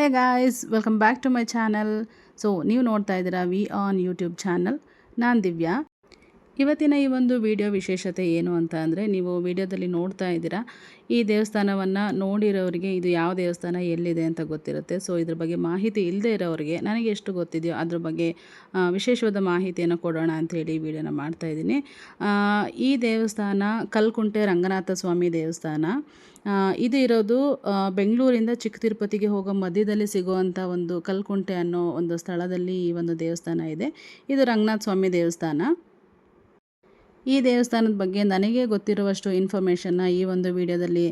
Hey guys welcome back to my channel so ನೀವು ನೋಡ್ತಾ ಇದ್ದೀರಾ ವಿ ಆನ್ ಯೂಟ್ಯೂಬ್ ಚಾನಲ್ ನಾನು ದಿವ್ಯಾ. ಇವತ್ತಿನ ಈ ಒಂದು ವಿಡಿಯೋ ವಿಶೇಷತೆ ಏನು ಅಂತ ಅಂದರೆ ನೀವು ವಿಡಿಯೋದಲ್ಲಿ ನೋಡ್ತಾ ಇದ್ದೀರಾ, ಈ ದೇವಸ್ಥಾನವನ್ನು ನೋಡಿರೋರಿಗೆ ಇದು ಯಾವ ದೇವಸ್ಥಾನ, ಎಲ್ಲಿದೆ ಅಂತ ಗೊತ್ತಿರುತ್ತೆ. ಸೊ ಇದ್ರ ಬಗ್ಗೆ ಮಾಹಿತಿ ಇಲ್ಲದೆ ಇರೋರಿಗೆ ನನಗೆ ಎಷ್ಟು ಗೊತ್ತಿದೆಯೋ ಅದ್ರ ಬಗ್ಗೆ ವಿಶೇಷವಾದ ಮಾಹಿತಿಯನ್ನು ಕೊಡೋಣ ಅಂಥೇಳಿ ಈ ವಿಡಿಯೋನ ಮಾಡ್ತಾಯಿದ್ದೀನಿ ಈ ದೇವಸ್ಥಾನ ಕಲ್ಕುಂಟೆ ರಂಗನಾಥ ಸ್ವಾಮಿ ದೇವಸ್ಥಾನ. ಇದು ಇರೋದು ಬೆಂಗಳೂರಿಂದ ಚಿಕ್ಕ ತಿರುಪತಿಗೆ ಹೋಗೋ ಮಧ್ಯದಲ್ಲಿ ಸಿಗುವಂಥ ಒಂದು ಕಲ್ಕುಂಟೆ ಅನ್ನೋ ಒಂದು ಸ್ಥಳದಲ್ಲಿ ಈ ಒಂದು ದೇವಸ್ಥಾನ ಇದೆ. ಇದು ರಂಗನಾಥ ಸ್ವಾಮಿ ದೇವಸ್ಥಾನ. ಈ ದೇವಸ್ಥಾನದ ಬಗ್ಗೆ ನನಗೆ ಗೊತ್ತಿರುವಷ್ಟು ಇನ್ಫಾರ್ಮೇಷನ್ನ ಈ ಒಂದು ವಿಡಿಯೋದಲ್ಲಿ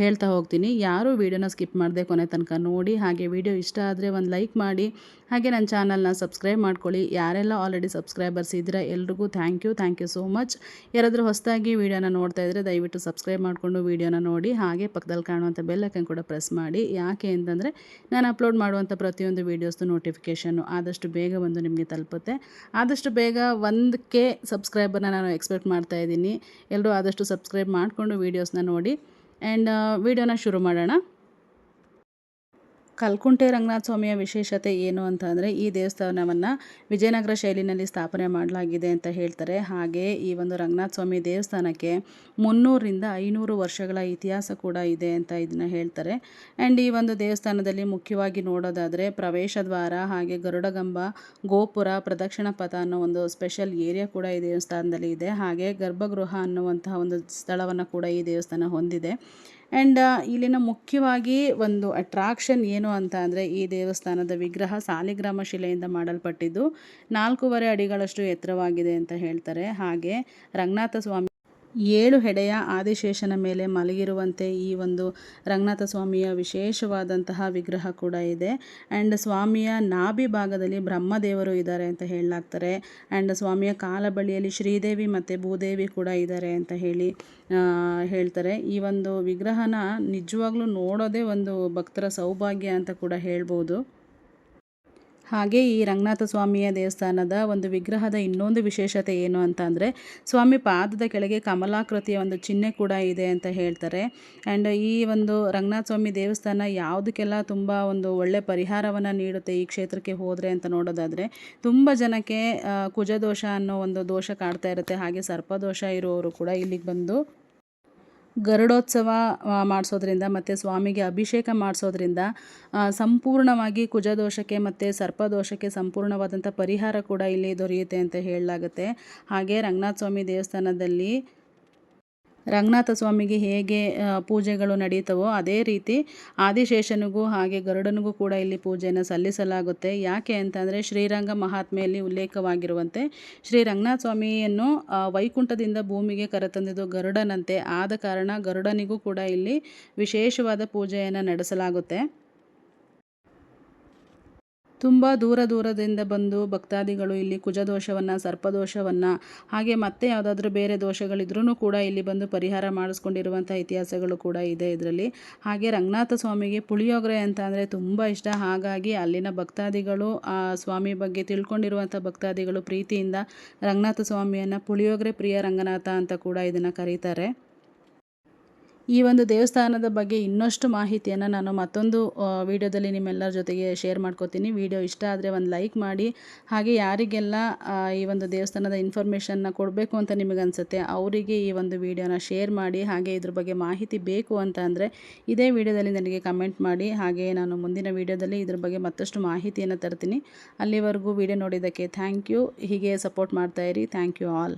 ಹೇಳ್ತಾ ಹೋಗ್ತೀನಿ. ಯಾರೂ ವಿಡಿಯೋನ ಸ್ಕಿಪ್ ಮಾಡದೆ ಕೊನೆ ತನಕ ನೋಡಿ, ಹಾಗೆ ವಿಡಿಯೋ ಇಷ್ಟ ಆದರೆ ಒಂದು ಲೈಕ್ ಮಾಡಿ, ಹಾಗೆ ನನ್ನ ಚಾನಲ್ನ ಸಬ್ಸ್ಕ್ರೈಬ್ ಮಾಡ್ಕೊಳ್ಳಿ. ಯಾರೆಲ್ಲ ಆಲ್ರೆಡಿ ಸಬ್ಸ್ಕ್ರೈಬರ್ಸ್ ಇದ್ದೀರಾ, ಎಲ್ರಿಗೂ thank you thank you so much ಯಾರಾದರೂ ಹೊಸದಾಗಿ ವಿಡಿಯೋನ ನೋಡ್ತಾ ಇದ್ದರೆ ದಯವಿಟ್ಟು ಸಬ್ಸ್ಕ್ರೈಬ್ ಮಾಡಿಕೊಂಡು ವಿಡಿಯೋನ ನೋಡಿ, ಹಾಗೆ ಪಕ್ಕದಲ್ಲಿ ಕಾಣುವಂಥ ಬೆಲ್ಲೈಕನ್ ಕೂಡ ಪ್ರೆಸ್ ಮಾಡಿ. ಯಾಕೆ ಅಂತಂದರೆ, ನಾನು ಅಪ್ಲೋಡ್ ಮಾಡುವಂಥ ಪ್ರತಿಯೊಂದು ವೀಡಿಯೋಸ್ದು ನೋಟಿಫಿಕೇಷನ್ನು ಆದಷ್ಟು ಬೇಗ ಬಂದು ನಿಮಗೆ ತಲುಪುತ್ತೆ. ಆದಷ್ಟು ಬೇಗ ಒಂದಕ್ಕೆ ಸಬ್ಸ್ಕ್ರೈಬರ್ನ ನಾನು ಎಕ್ಸ್ಪೆಕ್ಟ್ ಮಾಡ್ತಾ ಇದ್ದೀನಿ. ಎಲ್ಲರೂ ಆದಷ್ಟು ಸಬ್ಸ್ಕ್ರೈಬ್ ಮಾಡಿಕೊಂಡು ವೀಡಿಯೋಸ್ನ ನೋಡಿ. ಆ್ಯಂಡ್ ವೀಡಿಯೋನ ಶುರು ಮಾಡೋಣ. ಕಲ್ಕುಂಟೆ ರಂಗನಾಥ ಸ್ವಾಮಿಯ ವಿಶೇಷತೆ ಏನು ಅಂತ ಅಂದರೆ ಈ ದೇವಸ್ಥಾನವನ್ನು ವಿಜಯನಗರ ಶೈಲಿನಲ್ಲಿ ಸ್ಥಾಪನೆ ಮಾಡಲಾಗಿದೆ ಅಂತ ಹೇಳ್ತಾರೆ. ಹಾಗೆ ಈ ಒಂದು ರಂಗನಾಥ ಸ್ವಾಮಿ ದೇವಸ್ಥಾನಕ್ಕೆ ಮುನ್ನೂರರಿಂದ ಐನೂರು ವರ್ಷಗಳ ಇತಿಹಾಸ ಕೂಡ ಇದೆ ಅಂತ ಇದನ್ನು ಹೇಳ್ತಾರೆ. ಆ್ಯಂಡ್ ಈ ಒಂದು ದೇವಸ್ಥಾನದಲ್ಲಿ ಮುಖ್ಯವಾಗಿ ನೋಡೋದಾದರೆ ಪ್ರವೇಶ ದ್ವಾರ ಹಾಗೆ ಗರುಡಗಂಬ, ಗೋಪುರ, ಪ್ರದಕ್ಷಿಣ ಪಥ ಅನ್ನೋ ಒಂದು ಸ್ಪೆಷಲ್ ಏರಿಯಾ ಕೂಡ ಈ ದೇವಸ್ಥಾನದಲ್ಲಿ ಇದೆ. ಹಾಗೆ ಗರ್ಭಗೃಹ ಅನ್ನುವಂತಹ ಒಂದು ಸ್ಥಳವನ್ನು ಕೂಡ ಈ ದೇವಸ್ಥಾನ ಹೊಂದಿದೆ. ಆ್ಯಂಡ್ ಇಲ್ಲಿನ ಮುಖ್ಯವಾಗಿ ಒಂದು ಅಟ್ರಾಕ್ಷನ್ ಏನು ಅಂತ ಅಂದರೆ ಈ ದೇವಸ್ಥಾನದ ವಿಗ್ರಹ ಸಾಲಿಗ್ರಾಮ ಶಿಲೆಯಿಂದ ಮಾಡಲ್ಪಟ್ಟಿದ್ದು ನಾಲ್ಕೂವರೆ ಅಡಿಗಳಷ್ಟು ಎತ್ತರವಾಗಿದೆ ಅಂತ ಹೇಳ್ತಾರೆ. ಹಾಗೆ ರಂಗನಾಥ ಸ್ವಾಮಿ ಏಳು ಹೆಡೆಯ ಆದಿಶೇಷನ ಮೇಲೆ ಮಲಗಿರುವಂತೆ ಈ ಒಂದು ರಂಗನಾಥ ಸ್ವಾಮಿಯ ವಿಶೇಷವಾದಂತಹ ವಿಗ್ರಹ ಕೂಡ ಇದೆ. ಆ್ಯಂಡ್ ಸ್ವಾಮಿಯ ನಾಭಿ ಭಾಗದಲ್ಲಿ ಬ್ರಹ್ಮದೇವರು ಇದ್ದಾರೆ ಅಂತ ಹೇಳಲಾಗ್ತಾರೆ ಆ್ಯಂಡ್ ಸ್ವಾಮಿಯ ಕಾಲ ಬಳಿಯಲ್ಲಿ ಶ್ರೀದೇವಿ ಮತ್ತು ಭೂದೇವಿ ಕೂಡ ಇದ್ದಾರೆ ಅಂತ ಹೇಳಿ ಹೇಳ್ತಾರೆ. ಈ ಒಂದು ವಿಗ್ರಹನ ನಿಜವಾಗ್ಲೂ ನೋಡೋದೇ ಒಂದು ಭಕ್ತರ ಸೌಭಾಗ್ಯ ಅಂತ ಕೂಡ ಹೇಳ್ಬೋದು. ಹಾಗೆ ಈ ರಂಗನಾಥ ಸ್ವಾಮಿಯ ದೇವಸ್ಥಾನದ ಒಂದು ವಿಗ್ರಹದ ಇನ್ನೊಂದು ವಿಶೇಷತೆ ಏನು ಅಂತ ಅಂದರೆ, ಸ್ವಾಮಿ ಪಾದದ ಕೆಳಗೆ ಕಮಲಾಕೃತಿಯ ಒಂದು ಚಿಹ್ನೆ ಕೂಡ ಇದೆ ಅಂತ ಹೇಳ್ತಾರೆ. ಆ್ಯಂಡ್ ಈ ಒಂದು ರಂಗನಾಥ ಸ್ವಾಮಿ ದೇವಸ್ಥಾನ ಯಾವುದಕ್ಕೆಲ್ಲ ತುಂಬ ಒಂದು ಒಳ್ಳೆ ಪರಿಹಾರವನ್ನು ನೀಡುತ್ತೆ ಈ ಕ್ಷೇತ್ರಕ್ಕೆ ಹೋದರೆ ಅಂತ ನೋಡೋದಾದರೆ, ತುಂಬ ಜನಕ್ಕೆ ಕುಜದೋಷ ಅನ್ನೋ ಒಂದು ದೋಷ ಕಾಡ್ತಾ ಇರುತ್ತೆ. ಹಾಗೆ ಸರ್ಪದೋಷ ಇರುವವರು ಕೂಡ ಇಲ್ಲಿಗೆ ಬಂದು ಗರುಡೋತ್ಸವ ಮಾಡಿಸೋದ್ರಿಂದ ಮತ್ತು ಸ್ವಾಮಿಗೆ ಅಭಿಷೇಕ ಮಾಡಿಸೋದ್ರಿಂದ ಸಂಪೂರ್ಣವಾಗಿ ಕುಜದೋಷಕ್ಕೆ ಮತ್ತು ಸರ್ಪದೋಷಕ್ಕೆ ಸಂಪೂರ್ಣವಾದಂಥ ಪರಿಹಾರ ಕೂಡ ಇಲ್ಲಿ ದೊರೆಯುತ್ತೆ ಅಂತ ಹೇಳಲಾಗುತ್ತೆ. ಹಾಗೆ ರಂಗನಾಥ ಸ್ವಾಮಿ ದೇವಸ್ಥಾನದಲ್ಲಿ ರಂಗನಾಥ ಸ್ವಾಮಿಗೆ ಹೇಗೆ ಪೂಜೆಗಳು ನಡೀತವೋ ಅದೇ ರೀತಿ ಆದಿಶೇಷನಿಗೂ ಹಾಗೆ ಗರುಡನಿಗೂ ಕೂಡ ಇಲ್ಲಿ ಪೂಜೆಯನ್ನು ಸಲ್ಲಿಸಲಾಗುತ್ತೆ. ಯಾಕೆ ಅಂತಂದರೆ ಶ್ರೀರಂಗ ಮಹಾತ್ಮೆಯಲ್ಲಿ ಉಲ್ಲೇಖವಾಗಿರುವಂತೆ ಶ್ರೀ ರಂಗನಾಥ ಸ್ವಾಮಿಯನ್ನು ವೈಕುಂಠದಿಂದ ಭೂಮಿಗೆ ಕರೆತಂದಿದ್ದು ಗರುಡನಂತೆ. ಆದ ಕಾರಣ ಗರುಡನಿಗೂ ಕೂಡ ಇಲ್ಲಿ ವಿಶೇಷವಾದ ಪೂಜೆಯನ್ನು ನಡೆಸಲಾಗುತ್ತೆ. ತುಂಬ ದೂರ ದೂರದಿಂದ ಬಂದು ಭಕ್ತಾದಿಗಳು ಇಲ್ಲಿ ಕುಜದೋಷವನ್ನು, ಸರ್ಪದೋಷವನ್ನು, ಹಾಗೆ ಮತ್ತೆ ಯಾವುದಾದ್ರೂ ಬೇರೆ ದೋಷಗಳಿದ್ರೂ ಕೂಡ ಇಲ್ಲಿ ಬಂದು ಪರಿಹಾರ ಮಾಡಿಸ್ಕೊಂಡಿರುವಂಥ ಇತಿಹಾಸಗಳು ಕೂಡ ಇದೆ ಇದರಲ್ಲಿ. ಹಾಗೆ ರಂಗನಾಥ ಸ್ವಾಮಿಗೆ ಪುಳಿಯೋಗರೆ ಅಂತ ಅಂದರೆ ತುಂಬ ಇಷ್ಟ. ಹಾಗಾಗಿ ಅಲ್ಲಿನ ಭಕ್ತಾದಿಗಳು, ಆ ಸ್ವಾಮಿ ಬಗ್ಗೆ ತಿಳ್ಕೊಂಡಿರುವಂಥ ಭಕ್ತಾದಿಗಳು ಪ್ರೀತಿಯಿಂದ ರಂಗನಾಥ ಸ್ವಾಮಿಯನ್ನು ಪುಳಿಯೋಗರೆ ಪ್ರಿಯ ರಂಗನಾಥ ಅಂತ ಕೂಡ ಇದನ್ನು ಕರೀತಾರೆ. ಈ ಒಂದು ದೇವಸ್ಥಾನದ ಬಗ್ಗೆ ಇನ್ನಷ್ಟು ಮಾಹಿತಿಯನ್ನು ನಾನು ಮತ್ತೊಂದು ವಿಡಿಯೋದಲ್ಲಿ ನಿಮ್ಮೆಲ್ಲರ ಜೊತೆಗೆ ಶೇರ್ ಮಾಡ್ಕೋತೀನಿ. ವಿಡಿಯೋ ಇಷ್ಟ ಆದರೆ ಒಂದು ಲೈಕ್ ಮಾಡಿ. ಹಾಗೆ ಯಾರಿಗೆಲ್ಲ ಈ ಒಂದು ದೇವಸ್ಥಾನದ ಇನ್ಫಾರ್ಮೇಷನ್ನ ಕೊಡಬೇಕು ಅಂತ ನಿಮಗೆ ಅನಿಸುತ್ತೆ, ಅವರಿಗೆ ಈ ಒಂದು ವಿಡಿಯೋನ ಶೇರ್ ಮಾಡಿ. ಹಾಗೆ ಇದ್ರ ಬಗ್ಗೆ ಮಾಹಿತಿ ಬೇಕು ಅಂತ ಅಂದರೆ ಇದೇ ವಿಡಿಯೋದಲ್ಲಿ ನನಗೆ ಕಮೆಂಟ್ ಮಾಡಿ. ಹಾಗೆ ನಾನು ಮುಂದಿನ ವಿಡಿಯೋದಲ್ಲಿ ಇದ್ರ ಬಗ್ಗೆ ಮತ್ತಷ್ಟು ಮಾಹಿತಿಯನ್ನು ತರ್ತೀನಿ. ಅಲ್ಲಿವರೆಗೂ ವಿಡಿಯೋ ನೋಡಿದ್ದಕ್ಕೆ ಥ್ಯಾಂಕ್ ಯು ಹೀಗೆ ಸಪೋರ್ಟ್ ಮಾಡ್ತಾಯಿರಿ ಥ್ಯಾಂಕ್ ಯು ಆಲ್